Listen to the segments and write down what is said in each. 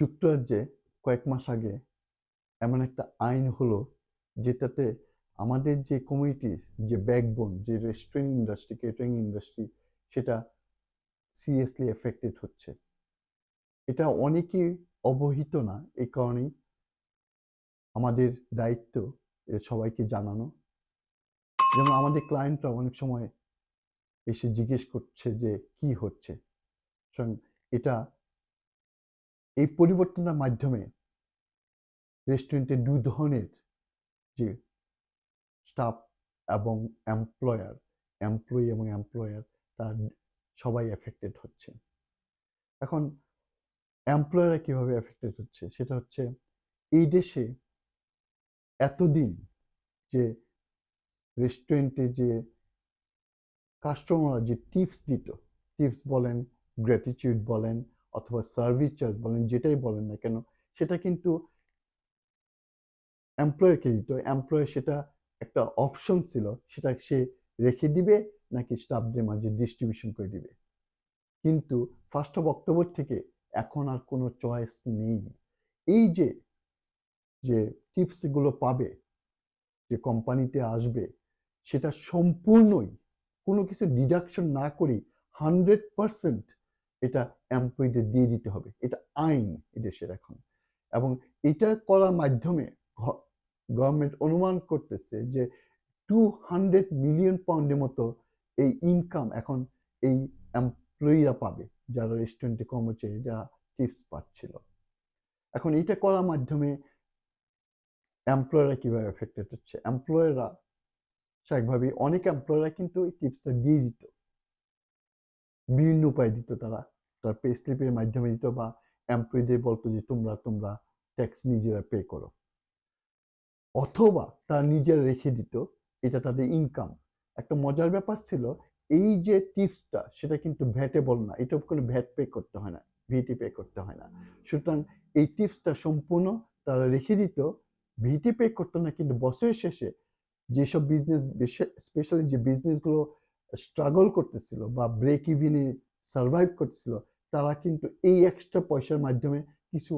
যুক্তরাজ্যে কয়েক মাস আগে এমন একটা আইন হলো যেটাতে আমাদের যে কমিউনিটির যে ব্যাকবোন যে রেস্টুরেন্ট ইন্ডাস্ট্রি কেটারিং ইন্ডাস্ট্রি সেটা সিরিয়াসলি এফেক্টেড হচ্ছে। এটা অনেকেই অবহিত না এই কারণেই আমাদের দায়িত্ব এটা সবাইকে জানানো। যেমন আমাদের ক্লায়েন্টরা অনেক সময় এসে জিজ্ঞেস করছে যে, কি হচ্ছে? এটা এই পরিবর্তনের মাধ্যমে রেস্টুরেন্টে দুই ধরনের যে স্টাফ এবং এমপ্লয়ার এমপ্লয়ি এবং এমপ্লয়ার তার সবাই এফেক্টেড হচ্ছে। এখন এমপ্লয়াররা কীভাবে এফেক্টেড হচ্ছে? সেটা হচ্ছে এই দেশে এতদিন যে রেস্টুরেন্টে যে কাস্টমাররা যে টিপস দিত টিপস বলেন গ্র্যাটিটিউড বলেন অথবা সার্ভিস চার্জ বলেন, যেটাই বলেন না কেন, সেটা কিন্তু এমপ্লয়ারকে দিত। এমপ্লয়ার সেটা একটা অপশন ছিল, সেটা সে রেখে দিবে নাকি স্টাফদের মাঝে ডিস্ট্রিবিউশন করে দিবে। কিন্তু ফার্স্ট অফ অক্টোবর থেকে এখন আর কোনো চয়েস নেই। এই যে যে টিপসগুলো পাবে, যে কোম্পানিতে আসবে, সেটা সম্পূর্ণই কোনো কিছু ডিডাকশন না করেই হান্ড্রেড পারসেন্ট এটা এমপ্লয়ীদের দিয়ে দিতে হবে। এটা আইন এদেশের এখন। এবং এটা করার মাধ্যমে গভর্নমেন্ট অনুমান করতেছে যে টু হান্ড্রেড মিলিয়ন পাউন্ডের মতো এই ইনকাম এখন এই এমপ্লয়িরা পাবে, যারা রেস্টুরেন্টে কর্মচারী, যারা টিপস পাচ্ছিল। এখন এটা করার মাধ্যমে এমপ্লয়াররা কীভাবে এফেক্টেড হচ্ছে? এমপ্লয়াররা স্বাভাবিকভাবে অনেক এমপ্লয়াররা কিন্তু এই টিপসটা দিয়ে দিত। বিভিন্ন উপায় দিত তারা। তার পে স্লিপের মাধ্যমে দিত বা এমপ্লয়ীদের বলতো যে তোমরা তোমরা ট্যাক্স নিজেরা পে করো। অথবা তারা নিজেরা রেখে দিত, এটা তাদের ইনকাম একটা মজার ব্যাপার ছিল, এই যে টিপসটা সেটা কিন্তু ভ্যাটেবল না। এটা কোনো ভ্যাট পে করতে হয় না ভিটি পে করতে হয় না। সুতরাং এই টিপসটা সম্পূর্ণ তারা রেখে দিত ভিটি পে করতো না কিন্তু বছরের শেষে যেসব বিজনেস স্পেশালি যে বিজনেসগুলো স্ট্রাগল করতেছিল বা ব্রেক ইভিনে সার্ভাইভ করতেছিল তারা কিন্তু এই এক্সট্রা পয়সার মাধ্যমে কিছু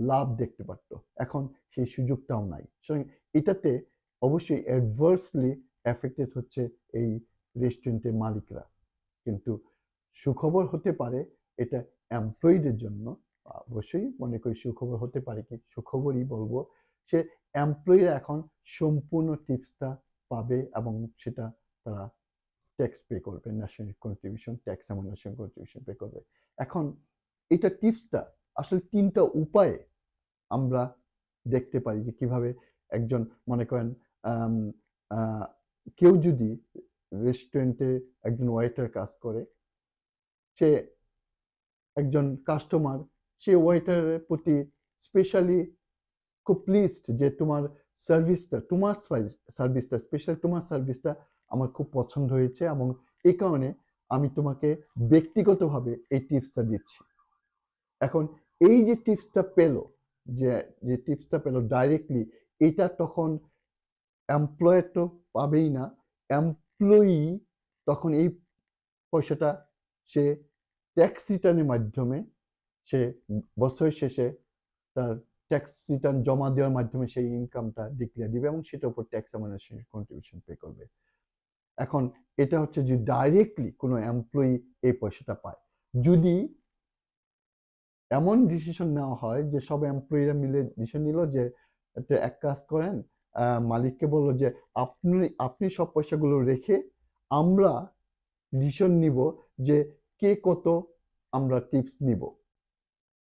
লাভ দেখতে পারতো। এখন সেই সুযোগটাও নাই। সুতরাং এটাতে অবশ্যই অ্যাডভার্সলি এফেক্টেড হচ্ছে এই রেস্টুরেন্টের মালিকরা। কিন্তু সুখবর হতে পারে এটা এমপ্লয়ীদের জন্য। অবশ্যই মনে করি সুখবর হতে পারে কি? সুখবরই বলব সে এমপ্লয়িরা এখন সম্পূর্ণ টিপসটা পাবে এবং সেটা তারা ট্যাক্স পে করবে ন্যাশনাল কন্ট্রিবিউশন ট্যাক্স এবং ন্যাশনাল কন্ট্রিবিউশন পে করবে। এখন এটা টিপসটা আসলে তিনটা উপায়ে আমরা দেখতে পারি যে কীভাবে একজন, মনে করেন কেউ যদি রেস্টুরেন্টে একজন ওয়েটার কাজ করে, সে একজন কাস্টমার সে ওয়েটারের প্রতি স্পেশালি খুব প্লিজড যে তোমার সার্ভিসটা তোমার সার্ভিসটা স্পেশাল তোমার সার্ভিসটা আমার খুব পছন্দ হয়েছে এবং এই কারণে আমি তোমাকে ব্যক্তিগতভাবে এই টিপসটা দিচ্ছি। এখন এই যে টিপসটা পেল, যে যে টিপসটা পেল ডাইরেক্টলি এটা তখন এমপ্লয়ার তো পাবেই না। এমপ্লয়ি তখন এই পয়সাটা সে ট্যাক্স রিটার্নের মাধ্যমে, সে বছরের শেষে তার ট্যাক্স রিটার্ন জমা দেওয়ার মাধ্যমে সেই ইনকামটা ডিক্লেয়ার দিবে এবং সেটার উপর ট্যাক্স অ্যামানেশন কন্ট্রিবিউশন পে করবে। এখন এটা হচ্ছে যে ডাইরেক্টলি কোনো এমপ্লয়ি এই পয়সাটা পায়। যদি এমন ডিসিশন নেওয়া হয় যে সব এমপ্লয়িরা মিলে ডিসিশন নিল যে এক কাজ করেন মালিককে বলল যে আপনি আপনি সব পয়সাগুলো রেখে আমরা ডিসিশন নিব যে কে কত আমরা টিপস নিব।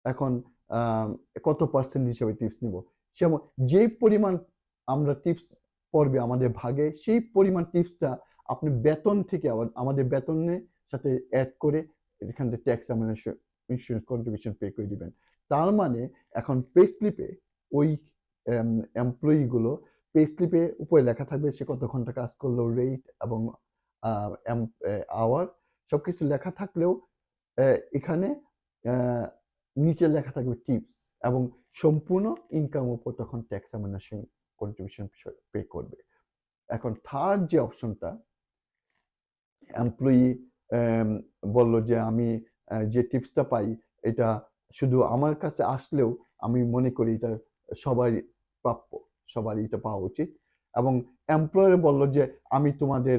এখন কত পার্সেন্ট হিসেবে টিপস নিব। যেমন যে পরিমাণ আমরা টিপস পড়বে আমাদের ভাগে, সেই পরিমাণ টিপসটা আপনি বেতন থেকে আবার আমাদের বেতনের সাথে অ্যাড করে এখান থেকে ট্যাক্স ইন্স্যুরেন্স কন্ট্রিবিউশন পে করে দিবেন। তার মানে এখন পে স্লিপে ওই এমপ্লয়িগুলো পে স্লিপে উপরে লেখা থাকবে সে কত ঘণ্টা কাজ করল রেট এবং আওয়ার সব কিছু লেখা থাকলেও এখানে নিচে লেখা থাকবে টিপস এবং সম্পূর্ণ ইনকাম উপর তখন ট্যাক্স অ্যামিনেশন কন্ট্রিবিউশন পে করবে। এখন থার্ড যে অপশনটা এমপ্লয়ি বলল যে আমি যে টিপসটা পাই, এটা শুধু আমার কাছে আসলেও আমি মনে করি এটা সবাই প্রাপ্য, সবারই এটা পাওয়া উচিত। এবং এমপ্লয়ার বলল যে আমি তোমাদের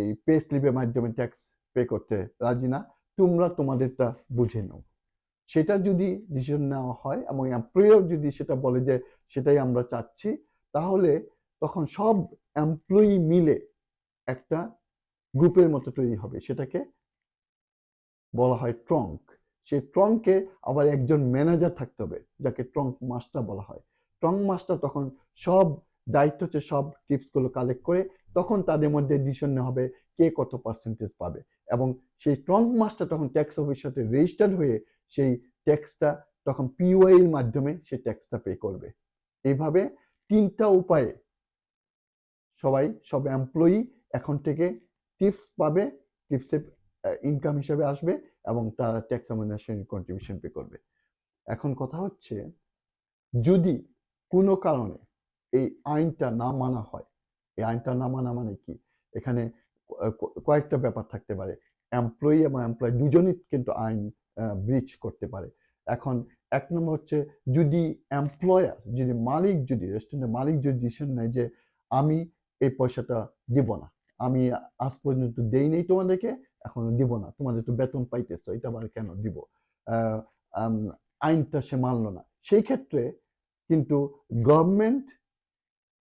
এই পে স্লিপের মাধ্যমে ট্যাক্স পে করতে রাজি না, তোমরা তোমাদেরটা বুঝে নাও। সেটা যদি ডিসিশন নেওয়া হয় এবং এমপ্লয়ার যদি সেটা বলে যে সেটাই আমরা চাচ্ছি, তাহলে তখন সব এমপ্লয়ি মিলে একটা গ্রুপের মতো তৈরি হবে। সেটাকে বলা হয় ট্রঙ্ক। সেই ট্রঙ্কে আবার একজন ম্যানেজার থাকতে হবে, যাকে ট্রঙ্ক মাস্টার বলা হয়। ট্রঙ্ক মাস্টার তখন সব দায়িত্ব হচ্ছে, সব টিপসগুলো কালেক্ট করে তখন তাদের মধ্যে ডিসিশন হবে কে কত পার্সেন্টেজ পাবে। এবং সেই ট্রঙ্ক মাস্টার তখন ট্যাক্স অফিসের সাথে রেজিস্টার্ড হয়ে সেই ট্যাক্সটা তখন পিওয়াই এর মাধ্যমে সেই ট্যাক্সটা পে করবে। এইভাবে তিনটা উপায়ে সবাই, সব এমপ্লয়ি এখন থেকে টিপস পাবে টিপসের ইনকাম হিসাবে আসবে এবং তারা ট্যাক্স অ্যামিনেশন কন্ট্রিবিউশন পে করবে। এখন কথা হচ্ছে, যদি কোনো কারণে এই আইনটা না মানা হয়, এই আইনটা না মানা মানে কি? এখানে কয়েকটা ব্যাপার থাকতে পারে। এমপ্লয়ি এবং এমপ্লয় দুজনই কিন্তু আইন ব্রিচ করতে পারে। এখন এক নম্বর হচ্ছে, যদি এমপ্লয়ার যদি মালিক যদি রেস্টুরেন্টের মালিক যদি ডিসিশন নেয় যে আমি এই পয়সাটা দিব না আমি আজ পর্যন্ত দেই নেই তোমাদেরকে, এখন দিব না। তোমাদের তো বেতন পাইতেছ, এটা আবার কেন দিব? আইনটা সে মানলো না। সেই ক্ষেত্রে কিন্তু গভর্নমেন্ট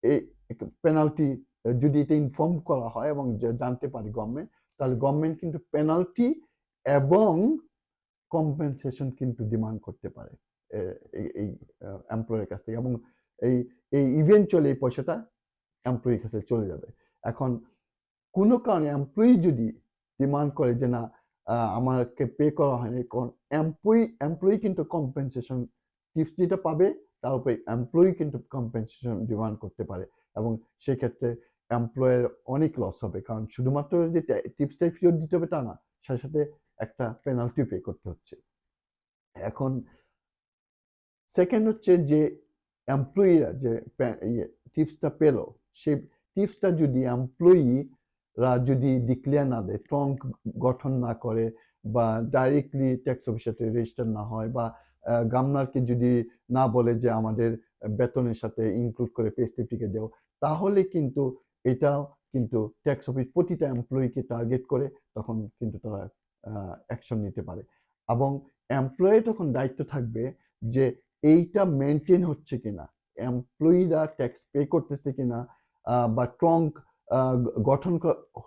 এই পেনাল্টি যদি এটা ইনফর্ম করা হয় এবং জানতে পারে গভর্নমেন্ট তাহলে গভর্নমেন্ট কিন্তু পেনাল্টি এবং কম্পেনসেশন কিন্তু ডিমান্ড করতে পারে এই এমপ্লয়ের কাছ থেকে। এবং এই এই ইভেন্ট চলে এই পয়সাটা এমপ্লয়ির কাছে চলে যাবে। এখন কোনো কারণে এমপ্লয়ি যদি ডিমান্ড করে যে না আমাকে পে করা হয়নি, কারণ এমপ্লয়ি এমপ্লয়ি কিন্তু কম্পেনসেশন টিপস যেটা পাবে, তার উপরে এমপ্লয়ি কিন্তু কম্পেনসেশন ডিমান্ড করতে পারে। এবং সেক্ষেত্রে এমপ্লয়ের অনেক লস হবে, কারণ শুধুমাত্র যে টিপসটাই ফেরত দিতে হবে তা না, সাথে সাথে একটা পেনাল্টি পে করতে হচ্ছে। এখন সেকেন্ড হচ্ছে যে এমপ্লয়িরা যে টিপসটা পেল, সেই টিপসটা যদি এমপ্লয়িরা যদি ডিক্লেয়ার না দেয় ট্রঙ্ক গঠন না করে বা ডাইরেক্টলি ট্যাক্স অফিসের রেজিস্টার না হয় বা গামনারকে যদি না বলে যে আমাদের বেতনের সাথে ইনক্লুড করে পে স্লিপটিকে দেও, তাহলে কিন্তু এটাও কিন্তু ট্যাক্স অফিস প্রতিটা এমপ্লয়িকে টার্গেট করে, তখন কিন্তু তারা অ্যাকশন নিতে পারে। এবং এমপ্লয়ি তখন দায়িত্ব থাকবে যে এইটা মেনটেন হচ্ছে কিনা এমপ্লয়িরা ট্যাক্স পে করতেছে কিনা বা ট্রঙ্ক গঠন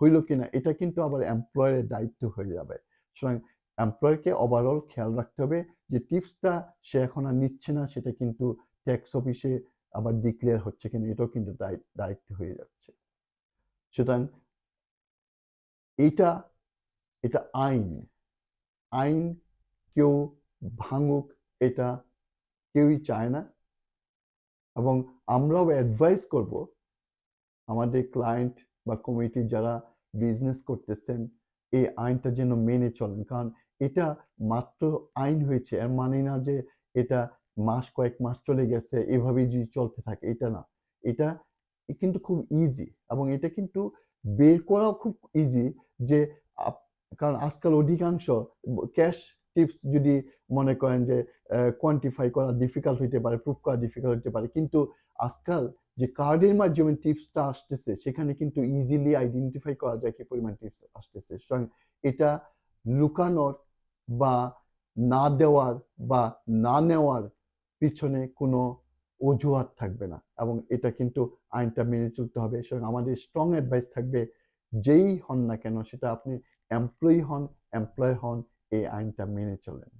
হইল কিনা, এটা কিন্তু আবার এমপ্লয়ের দায়িত্ব হয়ে যাবে। সুতরাং এমপ্লয়ারকে ওভারঅল খেয়াল রাখতে হবে যে টিপসটা সে এখন আর নিচ্ছে না, সেটা কিন্তু ট্যাক্স অফিসে আবার ডিক্লেয়ার হচ্ছে কিনা, এটাও কিন্তু দায়ি- দায়িত্ব হয়ে যাচ্ছে। সুতরাং এইটা, এটা আইন। আইন কেউ ভাঙুক, এটা কেউই চায় না। এবং আমরাও অ্যাডভাইস করব আমাদের ক্লায়েন্ট বা কমিটি যারা বিজনেস করতেছেন, এই আইনটা যেন মেনে চলেন। কারণ এটা মাত্র আইন হয়েছে, এর মানে না যে এটা মাস কয়েক মাস চলে গেছে, এভাবেই যদি চলতে থাকে, এটা না। এটা কিন্তু খুব ইজি এবং এটা কিন্তু বের করাও খুব ইজি যে কারণ আজকাল অধিকাংশ ক্যাশ টিপস যদি মনে করেন যে কোয়ান্টিফাই করা ডিফিকাল্ট হইতে পারে প্রুফ করা ডিফিকাল্ট হইতে পারে, কিন্তু আজকাল যে কার্ডের মাধ্যমে টিপসটা আসতেছে, সেখানে কিন্তু ইজিলি আইডেন্টিফাই করা যায় কি পরিমাণ টিপস আসতেছে। সুতরাং এটা লুকানোর বা না দেওয়ার বা না নেওয়ার পিছনে কোনো অজুহাত থাকবে না এবং এটা কিন্তু আইনটা মেনে চলতে হবে। সুতরাং আমাদের স্ট্রং অ্যাডভাইস থাকবে, যেই হন না কেন সেটা আপনি এমপ্লয়ি হন এমপ্লয় হন এই আইনটা মেনে চলেন